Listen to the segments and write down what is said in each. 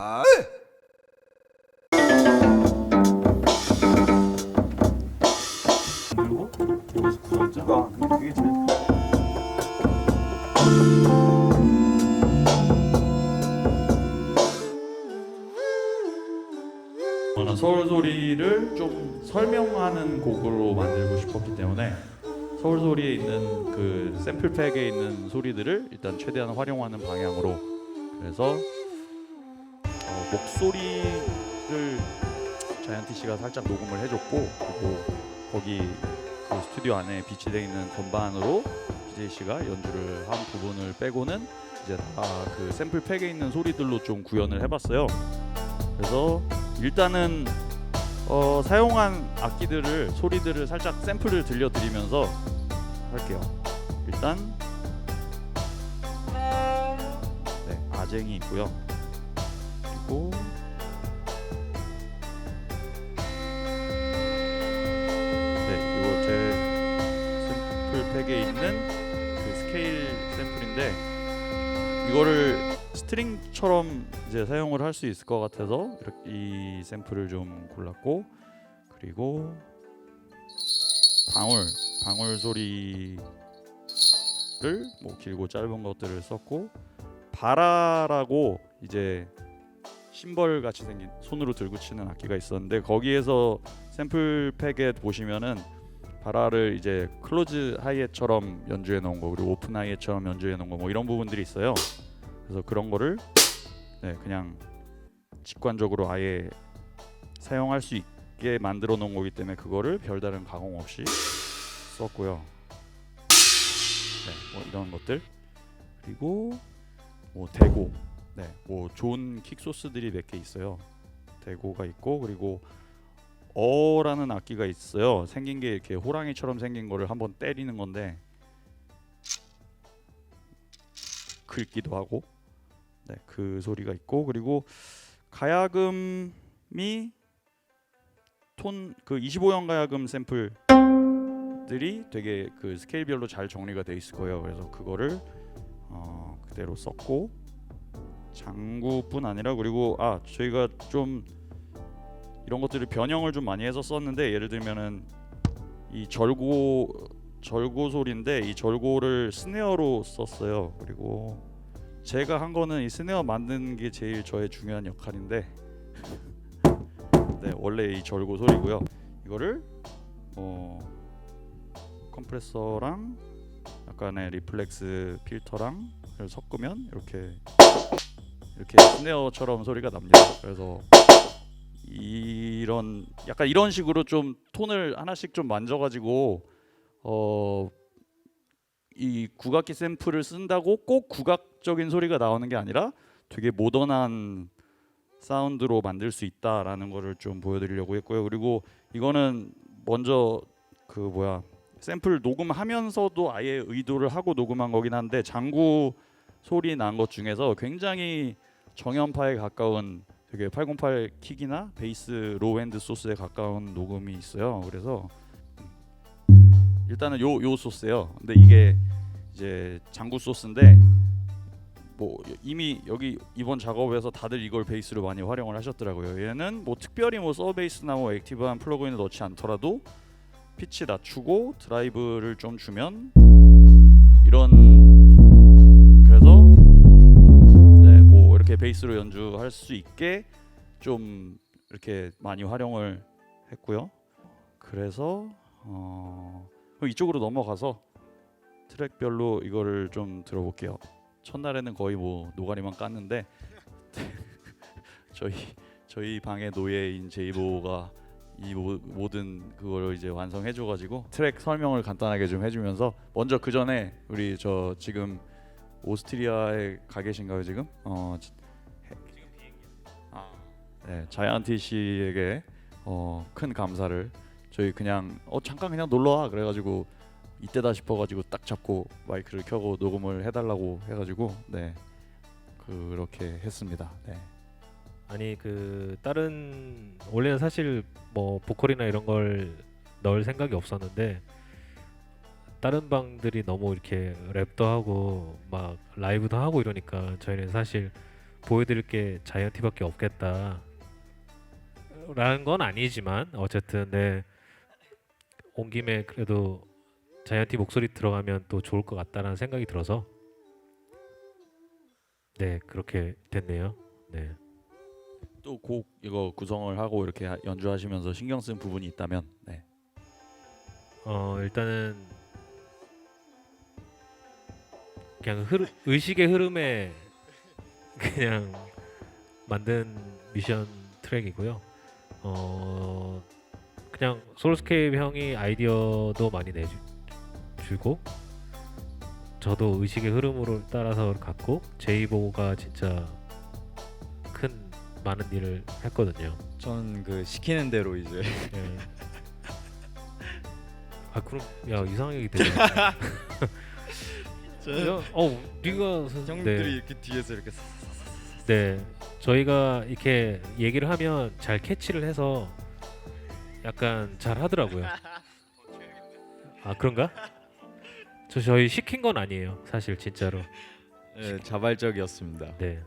아, 그리고 여기서 구성자가 아, 그게 제일 저는 서울 소리를 좀 설명하는 곡으로 만들고 싶었기 때문에 서울 소리에 있는 그 샘플팩에 있는 소리들을 일단 최대한 활용하는 방향으로 그래서 어, 목소리를 자이언티 씨가 살짝 녹음을 해줬고 그리고 거기 그 스튜디오 안에 비치되어 있는 건반으로 DJ 씨가 연주를 한 부분을 빼고는 이제 다 그 샘플 팩에 있는 소리들로 좀 구현을 해봤어요. 그래서 일단은 어, 사용한 악기들을 소리들을 살짝 샘플을 들려드리면서 할게요. 일단 네 아쟁이 있고요. 그리고. 네 이거 제 샘플팩에 있는 그 스케일 샘플인데 이거를 스트링처럼 이제 사용을 할 수 있을 것 같아서 이렇게 이 샘플을 좀 골랐고 그리고 방울 방울 소리를 뭐 길고 짧은 것들을 썼고 바라라고 이제 심벌 같이 생긴 손으로 들고 치는 악기가 있었는데 거기에서 샘플 팩에 보시면은 바라를 이제 클로즈 하이햇처럼 연주해 놓은 거 그리고 오픈 하이햇처럼 연주해 놓은 거 뭐 이런 부분들이 있어요. 그래서 그런 거를 네, 그냥 직관적으로 아예 사용할 수 있게 만들어 놓은 거기 때문에 그거를 별다른 가공 없이 썼고요. 네, 뭐 이런 것들 그리고 뭐 대고, 네, 뭐 좋은 킥 소스들이 몇 개 있어요. 대고가 있고 그리고 어라는 악기가 있어요. 생긴 게 이렇게 호랑이처럼 생긴 거를 한번 때리는 건데 긁기도 하고 네, 그 소리가 있고 그리고 가야금이 톤 그 25형 가야금 샘플들이 되게 그 스케일별로 잘 정리가 돼 있을 거예요. 그래서 그거를 어, 그대로 썼고 장구뿐 아니라 그리고 아 저희가 좀 이런 것들을 변형을 좀 많이 해서 썼는데 예를 들면은 이 절고 절고 소리인데 이 절고를 스네어로 썼어요. 그리고 제가 한 거는 이 스네어 만드는 게 제일 저의 중요한 역할인데 네 원래 이 절고 소리고요. 이거를 뭐 컴프레서랑 약간의 리플렉스 필터랑 을 섞으면 이렇게 이렇게 스네어처럼 소리가 납니다. 그래서 이런 약간 이런 식으로 좀 톤을 하나씩 좀 만져가지고 어. 이 국악기 샘플을 쓴다고 꼭 국악적인 소리가 나오는 게 아니라 되게 모던한 사운드로 만들 수 있다라는 거를 좀 보여드리려고 했고요. 그리고 이거는 먼저 그 뭐야 샘플 녹음하면서도 아예 의도를 하고 녹음한 거긴 한데 장구 소리 난 것 중에서 굉장히 정연파에 가까운 되게 808 킥이나 베이스 로우엔드 소스에 가까운 녹음이 있어요. 그래서 일단은 요 요 소스예요. 근데 이게 이제 장구 소스인데 뭐 이미 여기 이번 작업에서 다들 이걸 베이스로 많이 활용을 하셨더라고요. 얘는 뭐 특별히 뭐 서베이스나 뭐 액티브한 플러그인을 넣지 않더라도 피치 낮추고 드라이브를 좀 주면 이런 이렇게 베이스로 연주할 수 있게 좀 이렇게 많이 활용을 했고요. 그래서 어 이쪽으로 넘어가서 트랙별로 이거를 좀 들어볼게요. 첫날에는 거의 뭐 노가리만 깠는데 저희 저희 방의 노예인 제이보가 이 모, 모든 그거를 이제 완성해줘가지고 트랙 설명을 간단하게 좀 해주면서 먼저 그 전에 우리 저 지금 오스트리아에 가 계신가요 지금? 어, 지- 해- 아, 네, 자이언티 씨에게 어, 큰 감사를 저희 그냥 어 잠깐 그냥 놀러 와 그래가지고 이때다 싶어가지고 딱 잡고 마이크를 켜고 녹음을 해달라고 해가지고 네 그렇게 했습니다. 네. 아니 그 다른 원래는 사실 뭐 보컬이나 이런 걸 넣을 생각이 없었는데 다른 방들이 너무 이렇게 랩도 하고 막 라이브도 하고 이러니까 저희는 사실 보여드릴 게 자이언티밖에 없겠다. 라는 건 아니지만 어쨌든 네. 온 김에 그래도 자이언티 목소리 들어가면 또 좋을 것 같다라는 생각이 들어서 네 그렇게 됐네요. 네. 또 곡 이거 구성을 하고 이렇게 하- 연주하시면서 신경 쓴 부분이 있다면 네. 어 일단은 그냥 흐르, 의식의 흐름에 그냥 만든 미션 트랙이고요. 어 그냥 솔스케이프 형이 아이디어도 많이 내주고 저도 의식의 흐름으로 따라서 갔고 제이보가 진짜 큰 많은 일을 했거든요. 저는 그 시키는 대로 이제 예. 아 그럼 야 이상하게 되네. 야, 어 네가 선- 형들이 네, 이렇게 뒤에서 이렇게 사- 네 저희가 이렇게 얘기를 하면 잘 캐치를 해서 약간 잘 하더라고요. 아 그런가? 저 저희 시킨 건 아니에요 사실 진짜로. 예, 자발적이었습니다. 네.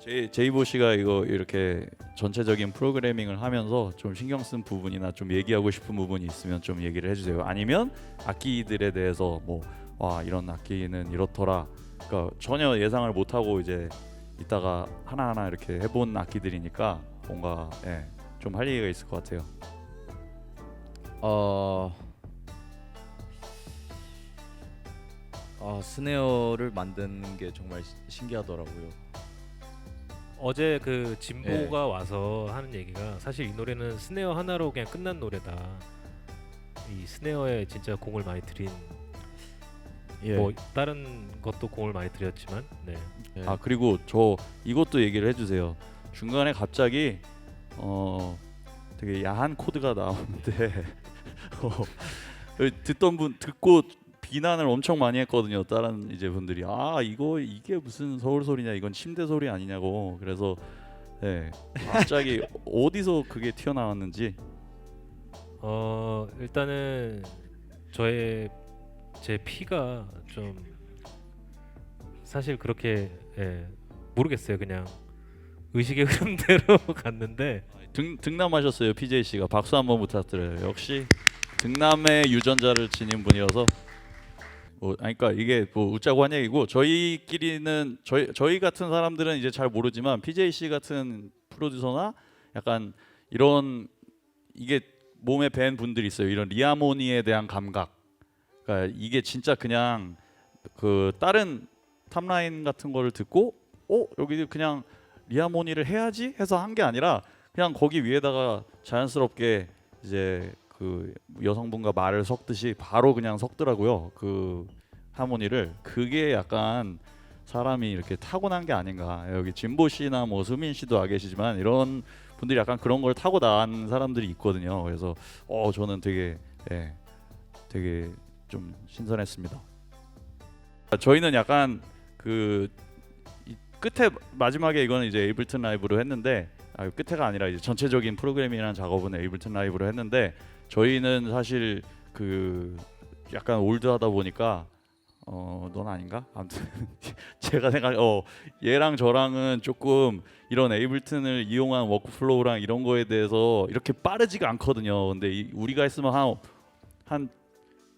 제 제이보 씨가 이거 이렇게 전체적인 프로그래밍을 하면서 좀 신경 쓴 부분이나 좀 얘기하고 싶은 부분이 있으면 좀 얘기를 해주세요. 아니면 악기들에 대해서 뭐 와 이런 악기는 이렇더라. 그러니까 전혀 예상을 못 하고 이제 이따가 하나 하나 이렇게 해본 악기들이니까 뭔가 예, 좀 할 얘기가 있을 것 같아요. 어, 아 스네어를 만드는 게 정말 시- 신기하더라고요. 어제 그 진보가 와서 하는 얘기가 사실 이 노래는 스네어 하나로 그냥 끝난 노래다. 이 스네어에 진짜 공을 많이 들인 예. 뭐 다른 것도 공을 많이 들였지만 네. 예. 아 그리고 저 이것도 얘기를 해주세요. 중간에 갑자기 어 되게 야한 코드가 나오는데 어, 듣던 분 듣고 비난을 엄청 많이 했거든요. 다른 이제 분들이 아 이거 이게 무슨 서울 소리냐 이건 침대 소리 아니냐고 그래서 네 갑자기 어디서 그게 튀어나왔는지 어 일단은 저의 제 피가 좀 사실 그렇게 예, 모르겠어요. 그냥 의식의 흐름대로 갔는데 등 등남하셨어요 PJ 씨가 박수 한번 부탁드려요. 역시 등남의 유전자를 지닌 분이어서 뭐 그러니까 이게 뭐 웃자고 한 얘기고 저희끼리는 저희 저희 같은 사람들은 이제 잘 모르지만 PJ 씨 같은 프로듀서나 약간 이런 이게 몸에 밴 분들이 있어요. 이런 리하모니에 대한 감각. 그러니까 이게 진짜 그냥 그 다른 탑라인 같은 거를 듣고 어 여기 그냥 리하모니를 해야지 해서 한 게 아니라 그냥 거기 위에다가 자연스럽게 이제 그 여성분과 말을 섞듯이 바로 그냥 섞더라고요. 그 하모니를 그게 약간 사람이 이렇게 타고난 게 아닌가. 여기 진보 씨나 뭐 수민 씨도 와 계시지만 이런 분들이 약간 그런 걸 타고 난 사람들이 있거든요. 그래서 어 저는 되게 예, 되게 좀 신선했습니다. 저희는 약간 그이 끝에 마지막에 이거는 이제 에이블튼 라이브로 했는데 아 끝에가 아니라 이제 전체적인 프로그래밍이라는 작업은 에이블튼 라이브로 했는데 저희는 사실 그 약간 올드하다 보니까 어넌 아닌가? 아무튼 제가 생각 어 얘랑 저랑은 조금 이런 에이블튼을 이용한 워크플로우랑 이런 거에 대해서 이렇게 빠르지가 않거든요. 근데 이, 우리가 했으면 한 한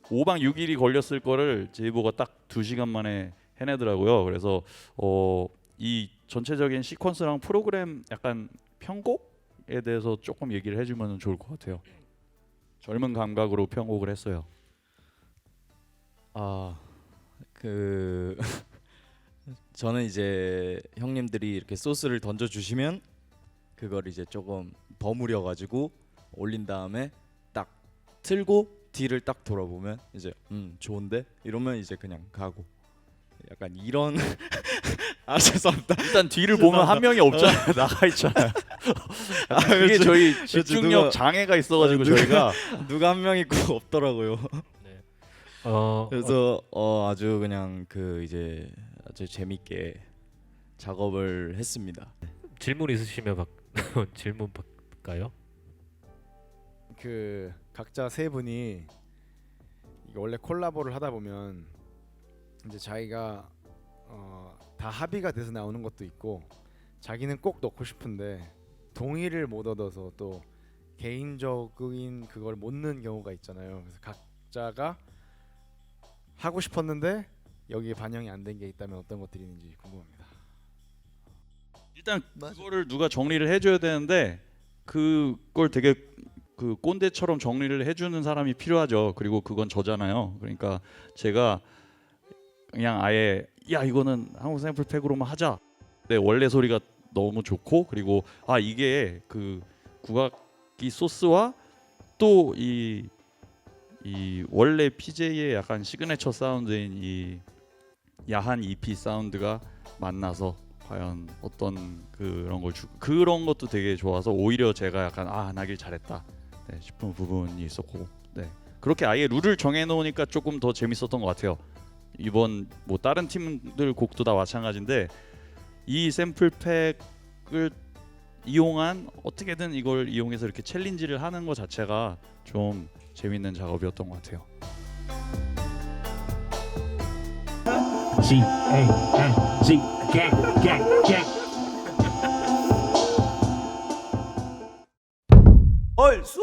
5박 6일이 걸렸을 거를 제이보가 딱 2시간 만에 해내더라고요. 그래서 어이 전체적인 시퀀스랑 프로그램 약간 편곡에 대해서 조금 얘기를 해주면 좋을 것 같아요. 젊은 감각으로 편곡을 했어요. 아, 그 저는 이제 형님들이 이렇게 소스를 던져 주시면 그걸 이제 조금 버무려 가지고 올린 다음에 딱 틀고 뒤를 딱 돌아보면 이제 음 좋은데 이러면 이제 그냥 가고 약간 이런 아 죄송합니다. 일단 뒤를 보면 한 명이 없잖아요. 나가 있잖아요. 그게 그렇죠. 저희 집중력 누가- 장애가 있어가지고 아, 누가- 저희가 누가 한 명 있고 없더라고요. 어, 어 그래서 어 아주 그냥 그 이제 아주 재밌게 작업을 했습니다. 질문 있으시면 박, 질문 받까요? 그 각자 세 분이 이게 원래 콜라보를 하다 보면 이제 자기가 어, 다 합의가 돼서 나오는 것도 있고 자기는 꼭 넣고 싶은데 동의를 못 얻어서 또 개인적인 그걸 못 넣는 경우가 있잖아요. 그래서 각자가 하고 싶었는데 여기에 반영이 안 된 게 있다면 어떤 것들이 있는지 궁금합니다. 일단 그거를 누가 정리를 해줘야 되는데 그걸 되게 그 꼰대처럼 정리를 해주는 사람이 필요하죠. 그리고 그건 저잖아요. 그러니까 제가 그냥 아예 야 이거는 한국 샘플 팩으로만 하자. 내 원래 소리가 너무 좋고 그리고 아 이게 그 국악기 소스와 또이이 원래 PJ의 약간 시그네처 사운드인 이 야한 EP 사운드가 만나서 과연 어떤 그런 걸 주, 그런 것도 되게 좋아서 오히려 제가 약간 아 나길 잘했다. 네, 싶은 부분이 있었고. 네 그렇게 아예 룰을 정해 놓으니까 조금 더 재밌었던 것 같아요 이번 뭐 다른 팀들 곡도 다 마찬가지인데 이 샘플 팩을 이용한 어떻게든 이걸 이용해서 이렇게 챌린지를 하는 것 자체가 좀 재밌는 작업이었던 것 같아요. G A N G gang gang gang. 얼쑤